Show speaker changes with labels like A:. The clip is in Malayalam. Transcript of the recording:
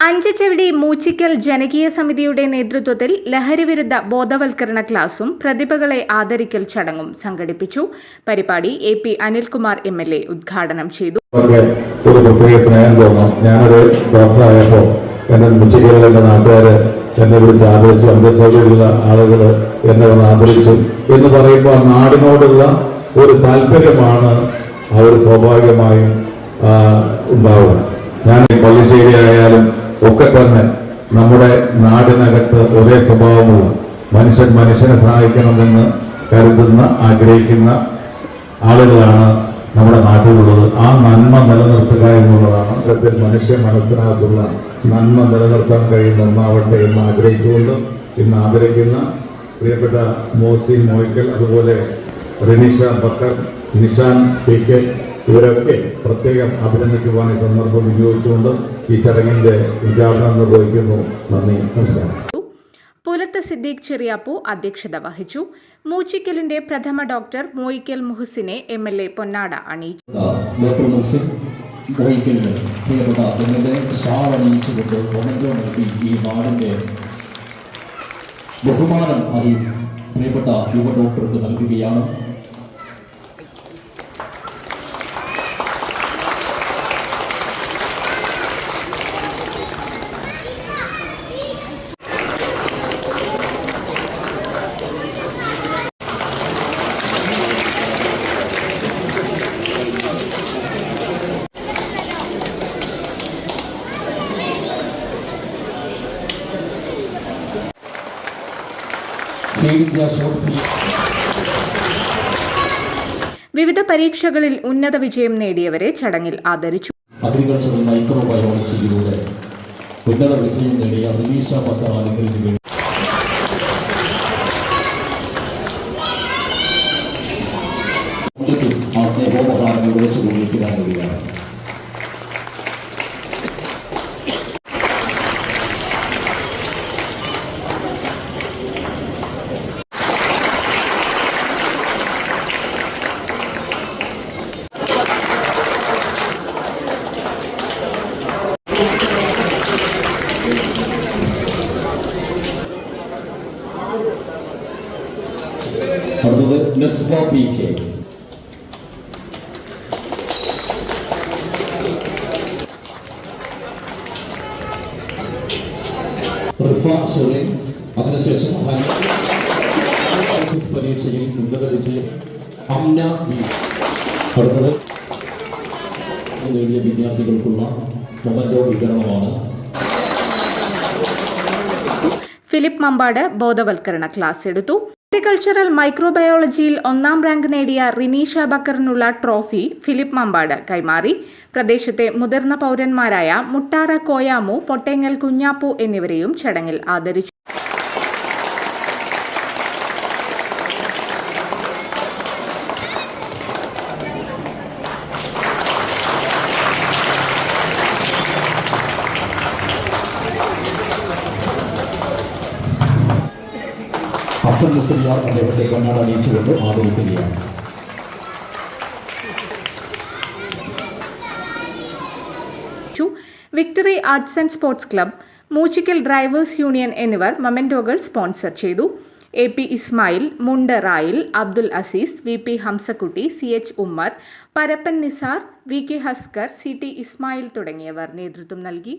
A: അഞ്ചച്ചെവിടി മൂച്ചിക്കൽ ജനകീയ സമിതിയുടെ നേതൃത്വത്തിൽ ലഹരിവിരുദ്ധ ബോധവൽക്കരണ ക്ലാസും പ്രതിഭകളെ ആദരിക്കൽ ചടങ്ങും സംഘടിപ്പിച്ചു. പരിപാടി A P Anilkumar M L A ഉദ്ഘാടനം ചെയ്തു.
B: ഒരു പ്രത്യേക സ്നേഹം തോന്നാം. ഞാനൊരു ഡോക്ടറായപ്പോൾ എന്റെ എന്നെ വിളിച്ച് ആദരിച്ചു. അന്തത്തോടെയുള്ള ആളുകൾ എന്നെ വന്ന് ആദരിച്ചു എന്ന് പറയുമ്പോൾ നാടിനോടുള്ള ഒരു താല്പര്യമാണ് അവർ സ്വാഭാവികമായും ഉണ്ടാവുക. ഞാൻ പള്ളിശ്ശേരി ആയാലും ഒക്കെ തന്നെ നമ്മുടെ നാടിനകത്ത് ഒരേ സ്വഭാവമുള്ള മനുഷ്യൻ മനുഷ്യനെ സഹായിക്കണമെന്ന് കരുതുന്ന ആഗ്രഹിക്കുന്ന ആളുകളാണ് നമ്മുടെ നാട്ടിലുള്ളത്. ആ നന്മ നിലനിർത്തുക എന്നുള്ളതാണ് അത്തരത്തിൽ മനുഷ്യ മനസ്സിനകത്തുള്ള നന്മ നിലനിർത്താൻ കഴിയുന്ന ഒന്നാവട്ടെ എന്ന് ആഗ്രഹിച്ചുകൊണ്ട് ഇന്ന് ആദരിക്കുന്ന പ്രിയപ്പെട്ട മോസി മോയ്ക്കൽ അതുപോലെ റിനിഷ ബക്കർ നിഷാൻ പി കെ ഇവരൊക്കെ പ്രത്യേകം അഭിനന്ദിക്കുവാൻ ഈ സന്ദർഭം വിനിയോഗിച്ചുകൊണ്ട് ഈ ചടങ്ങിന്റെ ഉദ്ഘാടനം നിർവഹിക്കുന്നു. നന്ദി നമസ്കാരം.
A: പുലത്ത് സിദ്ദീഖ് ചെറിയാപ്പു അധ്യക്ഷത വഹിച്ചു. മൂച്ചിക്കലിന്റെ പ്രഥമ ഡോക്ടർ മോയിക്കൽ മുഹസിനെ എം എൽ എ പൊന്നാട അണിയിച്ചു.
C: ഡോക്ടർ മുഹസിൻ പ്രിയപ്പെട്ട നൽകി ഈ ബഹുമാനം അറിയും പ്രിയപ്പെട്ട യുവ ഡോക്ടർക്ക് നൽകുകയാണ്.
A: വിവിധ പരീക്ഷകളിൽ ഉന്നത വിജയം നേടിയവരെ ചടങ്ങിൽ ആദരിച്ചു.
C: ഉന്നത വിജയം നേടിയ ആ സ്നേഹോപഹാരങ്ങൾ വിളിച്ചു കൊണ്ടിരിക്കാൻ കഴിയുകയാണ് നെസ്ബ പി കെ അതിനുശേഷം ബി വിദ്യാർത്ഥികൾക്കുള്ള
A: ഫിലിപ്പ് മമ്പാട് ബോധവൽക്കരണ ക്ലാസ് എടുത്തു. ഹോർട്ടിക്കൾച്ചറൽ മൈക്രോബയോളജിയിൽ ഒന്നാം റാങ്ക് നേടിയ റിനീഷ ബക്കറിനുള്ള ട്രോഫി ഫിലിപ്പ് മമ്പാട് കൈമാറി. പ്രദേശത്തെ മുതിർന്ന പൗരന്മാരായ മുട്ടാറ കോയാമു പൊട്ടേങ്ങൽ കുഞ്ഞാപ്പു എന്നിവരെയും ചടങ്ങിൽ ആദരിച്ചു.
C: ഹസൻ മുസ്ലിയാർ അദ്ദേഹത്തെ കണ്ണാട് അണിയിച്ചുകൊണ്ട് ആദരിക്കുകയാണ്.
A: Victory arts and sports club Moochikkal drivers union എന്നിവർ മൊമെന്റോകൾ സ്പോൺസർ ചെയ്തു. A P Ismail Mundarayil Abdul Azeez V P Hamsakutty C H Ummer Parappan Nisar V K Haskar C T Ismail തുടങ്ങിയവർ നേതൃത്വം നൽകി.